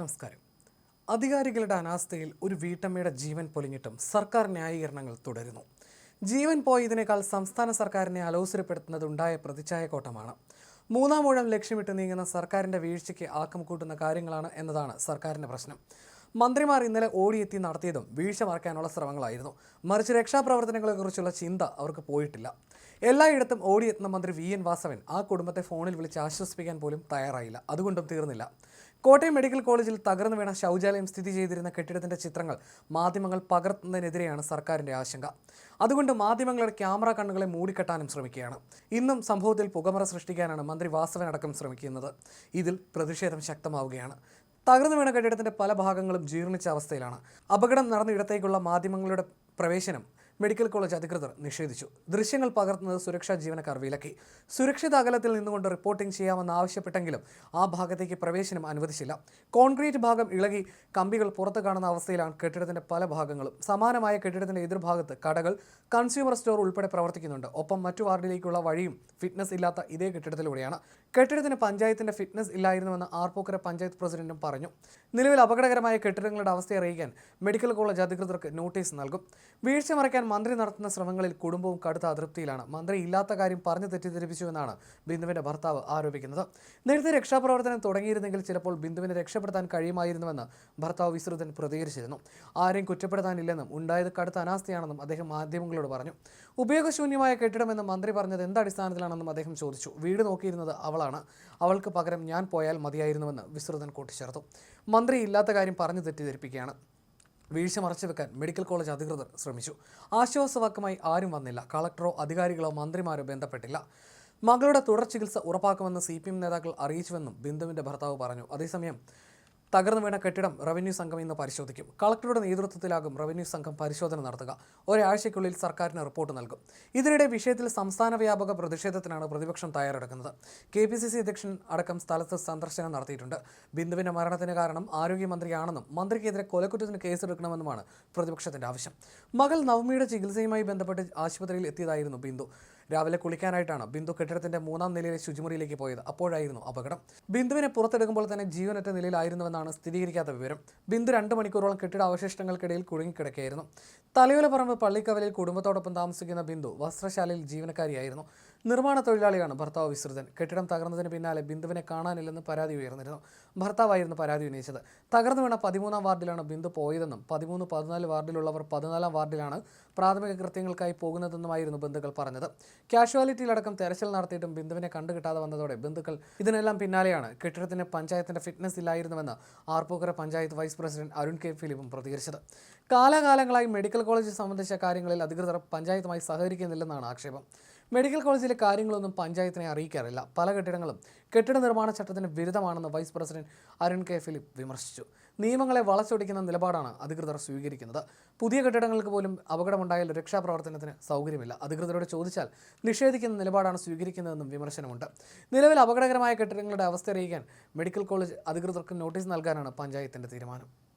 നമസ്കാരം. അധികാരികളുടെ അനാസ്ഥയിൽ ഒരു വീട്ടമ്മയുടെ ജീവൻ പൊലിഞ്ഞിട്ടും സർക്കാർ ന്യായീകരണങ്ങൾ തുടരുന്നു. ജീവൻ പോയതിനേക്കാൾ സംസ്ഥാന സർക്കാരിനെ അലോസരപ്പെടുത്തുന്നതുണ്ടായ പ്രതിച്ഛായ കോട്ടമാണ്. മൂന്നാം ഊഴം ലക്ഷ്യമിട്ട് നീങ്ങുന്ന സർക്കാരിന്റെ വീഴ്ചയ്ക്ക് ആക്കം കൂട്ടുന്ന കാര്യങ്ങളാണ് എന്നതാണ് സർക്കാരിന്റെ പ്രശ്നം. മന്ത്രിമാർ ഇന്നലെ ഓടിയെത്തി നടത്തിയതും വീഴ്ച മറക്കാനുള്ള ശ്രമങ്ങളായിരുന്നു. മറിച്ച് രക്ഷാപ്രവർത്തനങ്ങളെക്കുറിച്ചുള്ള ചിന്ത അവർക്ക് പോയിട്ടില്ല. എല്ലായിടത്തും ഓടിയെത്തുന്ന മന്ത്രി വി. എൻ. വാസവൻ ആ കുടുംബത്തെ ഫോണിൽ വിളിച്ച് ആശ്വസിപ്പിക്കാൻ പോലും തയ്യാറായില്ല. അതുകൊണ്ടും തീർന്നില്ല. കോട്ടയം മെഡിക്കൽ കോളേജിൽ തകർന്നു വീണ ശൗചാലയം സ്ഥിതി ചെയ്തിരുന്ന കെട്ടിടത്തിന്റെ ചിത്രങ്ങൾ മാധ്യമങ്ങൾ പകർത്തുന്നതിനെതിരെയാണ് സർക്കാരിന്റെ ആശങ്ക. അതുകൊണ്ട് മാധ്യമങ്ങളുടെ ക്യാമറ കണ്ണുകളെ മൂടിക്കെട്ടാനും ശ്രമിക്കുകയാണ്. ഇന്നും സംഭവത്തിൽ പുകമറ സൃഷ്ടിക്കാനാണ് മന്ത്രി വാസവനടക്കം ശ്രമിക്കുന്നത്. ഇതിൽ പ്രതിഷേധം ശക്തമാവുകയാണ്. തകർന്നു വീണ കെട്ടിടത്തിന്റെ പല ഭാഗങ്ങളും ജീർണിച്ച അവസ്ഥയിലാണ്. അപകടം നടന്ന ഇടത്തേക്കുള്ള മാധ്യമങ്ങളുടെ പ്രവേശനം മെഡിക്കൽ കോളേജ് അധികൃതർ നിഷേധിച്ചു. ദൃശ്യങ്ങൾ പകർത്തുന്നത് സുരക്ഷാ ജീവനക്കാർ വിലക്കി. സുരക്ഷിത അകലത്തിൽ നിന്നുകൊണ്ട് റിപ്പോർട്ടിംഗ് ചെയ്യാമെന്ന് ആവശ്യപ്പെട്ടെങ്കിലും ആ ഭാഗത്തേക്ക് പ്രവേശനം അനുവദിച്ചില്ല. കോൺക്രീറ്റ് ഭാഗം ഇളകി കമ്പികൾ പുറത്തു കാണുന്ന അവസ്ഥയിലാണ് കെട്ടിടത്തിന്റെ പല ഭാഗങ്ങളും. സമാനമായ കെട്ടിടത്തിന്റെ എതിർഭാഗത്ത് കടകൾ കൺസ്യൂമർ സ്റ്റോർ ഉൾപ്പെടെ പ്രവർത്തിക്കുന്നുണ്ട്. ഒപ്പം മറ്റു വാർഡിലേക്കുള്ള വഴിയും ഫിറ്റ്നസ് ഇല്ലാത്ത ഇതേ കെട്ടിടത്തിലൂടെയാണ്. കെട്ടിടത്തിന് പഞ്ചായത്തിന്റെ ഫിറ്റ്നസ് ഇല്ലായിരുന്നുവെന്ന് ആർപ്പൂക്കര പഞ്ചായത്ത് പ്രസിഡന്റും പറഞ്ഞു. നിലവിൽ അപകടകരമായ കെട്ടിടങ്ങളുടെ അവസ്ഥ അറിയിക്കാൻ മെഡിക്കൽ കോളേജ് അധികൃതർക്ക് നോട്ടീസ് നൽകും. വീഴ്ച മറയ്ക്കാൻ മന്ത്രി നടത്തുന്ന ശ്രമങ്ങളിൽ കുടുംബവും കടുത്ത അതൃപ്തിയിലാണ്. മന്ത്രി ഇല്ലാത്ത കാര്യം പറഞ്ഞു തെറ്റിദ്ധരിപ്പിച്ചുവെന്നാണ് ബിന്ദുവിന്റെ ഭർത്താവ് ആരോപിക്കുന്നത്. നേരത്തെ രക്ഷാപ്രവർത്തനം തുടങ്ങിയിരുന്നെങ്കിൽ ചിലപ്പോൾ ബിന്ദുവിനെ രക്ഷപ്പെടുത്താൻ കഴിയുമായിരുന്നുവെന്ന് ഭർത്താവ് വിശ്രുതൻ പ്രതികരിച്ചിരുന്നു. ആരെയും കുറ്റപ്പെടുത്താനില്ലെന്നും ഉണ്ടായത് കടുത്ത അനാസ്ഥയാണെന്നും അദ്ദേഹം മാധ്യമങ്ങളോട് പറഞ്ഞു. ഉപയോഗശൂന്യമായ കെട്ടിടമെന്ന് മന്ത്രി പറഞ്ഞത് എന്ത് അടിസ്ഥാനത്തിലാണെന്നും അദ്ദേഹം ചോദിച്ചു. വീട് നോക്കിയിരുന്നത് അവളാണ്. അവൾക്ക് പകരം ഞാൻ പോയാൽ മതിയായിരുന്നുവെന്ന് വിശ്രുതൻ കൂട്ടിച്ചേർത്തു. മന്ത്രി ഇല്ലാത്ത കാര്യം പറഞ്ഞു തെറ്റിദ്ധരിപ്പിക്കുകയാണ്. വീഴ്ച മറച്ചുവെക്കാൻ മെഡിക്കൽ കോളേജ് അധികൃതർ ശ്രമിച്ചു. ആശ്വാസവാക്കുമായി ആരും വന്നില്ല. കളക്ടറോ അധികാരികളോ മന്ത്രിമാരോ ബന്ധപ്പെട്ടില്ല. മകളുടെ തുടർ ചികിത്സ ഉറപ്പാക്കുമെന്ന് സി പി എം നേതാക്കൾ അറിയിച്ചുവെന്നും ബിന്ദുവിന്റെ ഭർത്താവ് പറഞ്ഞു. അതേസമയം തകർന്നു വീണ കെട്ടിടം റവന്യൂ സംഘം ഇന്ന് പരിശോധിക്കും. കളക്ടറുടെ നേതൃത്വത്തിലാകും റവന്യൂ സംഘം പരിശോധന നടത്തുക. ഒരാഴ്ചയ്ക്കുള്ളിൽ സർക്കാരിന് റിപ്പോർട്ട് നൽകും. ഇതിനിടെ വിഷയത്തിൽ സംസ്ഥാന വ്യാപക പ്രതിഷേധത്തിനാണ് പ്രതിപക്ഷം തയ്യാറെടുക്കുന്നത്. കെ പി സി സി അധ്യക്ഷൻ അടക്കം സ്ഥലത്ത് സന്ദർശനം നടത്തിയിട്ടുണ്ട്. ബിന്ദുവിന്റെ മരണത്തിന് കാരണം ആരോഗ്യമന്ത്രിയാണെന്നും മന്ത്രിക്കെതിരെ കൊലക്കുറ്റത്തിന് കേസെടുക്കണമെന്നുമാണ് പ്രതിപക്ഷത്തിന്റെ ആവശ്യം. മകൾ നവമിയുടെ ചികിത്സയുമായി ബന്ധപ്പെട്ട് ആശുപത്രിയിൽ എത്തിയതായിരുന്നു ബിന്ദു. രാവിലെ കുളിക്കാനായിട്ടാണ് ബിന്ദു കെട്ടിടത്തിന്റെ മൂന്നാം നിലയിലെ ശുചിമുറിയിലേക്ക് പോയത്. അപ്പോഴായിരുന്നു അപകടം. ബിന്ദുവിനെ പുറത്തെടുക്കുമ്പോൾ തന്നെ ജീവനറ്റ നിലയിലായിരുന്നുവെന്നാണ് സ്ഥിരീകരിക്കാത്ത വിവരം. ബിന്ദു രണ്ട് മണിക്കൂറോളം കെട്ടിട അവശിഷ്ടങ്ങൾക്കിടയിൽ കുടുങ്ങിക്കിടക്കുകയായിരുന്നു. തലയോലപ്പറമ്പ് പള്ളിക്കവലിൽ കുടുംബത്തോടൊപ്പം താമസിക്കുന്ന ബിന്ദു വസ്ത്രശാലയിൽ ജീവനക്കാരിയായിരുന്നു. നിർമ്മാണ തൊഴിലാളിയാണ്. ഭർത്താവ് വിസൃതൻ കെട്ടിടം തകർന്നതിന് പിന്നാലെ ബിന്ദുവിനെ കാണാനില്ലെന്ന് പരാതി ഉയർന്നിരുന്നു. ഭർത്താവായിരുന്നു പരാതി ഉന്നയിച്ചത്. തകർന്നു വീണ പതിമൂന്നാം വാർഡിലാണ് ബിന്ദു പോയതെന്നും പതിമൂന്ന് പതിനാല് വാർഡിലുള്ളവർ പതിനാലാം വാർഡിലാണ് പ്രാഥമിക കൃത്യങ്ങൾക്കായി പോകുന്നതെന്നുമായിരുന്നു ബന്ധുക്കൾ പറഞ്ഞത്. കാഷ്വാലിറ്റിയിലടക്കം തെരച്ചിൽ നടത്തിയിട്ടും ബിന്ദുവിനെ കണ്ടുകിട്ടാതെ വന്നതോടെ ബന്ധുക്കൾ ഇതിനെല്ലാം പിന്നാലെയാണ്. കെട്ടിടത്തിന് പഞ്ചായത്തിന്റെ fitness ഇല്ലായിരുന്നുവെന്ന് Arpookara panchayat vice president Arun K ഫിലിപ്പും പ്രതികരിച്ചത്. കാലാകാലങ്ങളായി മെഡിക്കൽ കോളേജ് സംബന്ധിച്ച കാര്യങ്ങളിൽ അധികൃതർ പഞ്ചായത്തുമായി സഹകരിക്കുന്നില്ലെന്നാണ് ആക്ഷേപം. മെഡിക്കൽ കോളേജിലെ കാര്യങ്ങളൊന്നും പഞ്ചായത്തിനെ അറിയിക്കാറില്ല. പല കെട്ടിടങ്ങളും കെട്ടിട നിർമ്മാണ ചട്ടത്തിന് വിരുദ്ധമാണെന്ന് vice president Arun K Philip വിമർശിച്ചു. നിയമങ്ങളെ വളച്ചൊടിക്കുന്ന നിലപാടാണ് അധികൃതർ സ്വീകരിക്കുന്നത്. പുതിയ കെട്ടിടങ്ങൾക്ക് പോലും അപകടമുണ്ടായാൽ രക്ഷാപ്രവർത്തനത്തിന് സൗകര്യമില്ല. അധികൃതരോട് ചോദിച്ചാൽ നിഷേധിക്കുന്ന നിലപാടാണ് സ്വീകരിക്കുന്നതെന്നും വിമർശനമുണ്ട്. നിലവിൽ അപകടകരമായ കെട്ടിടങ്ങളുടെ അവസ്ഥ അറിയിക്കാൻ മെഡിക്കൽ കോളേജ് അധികൃതർക്ക് നോട്ടീസ് നൽകാനാണ് പഞ്ചായത്തിന്റെ തീരുമാനം.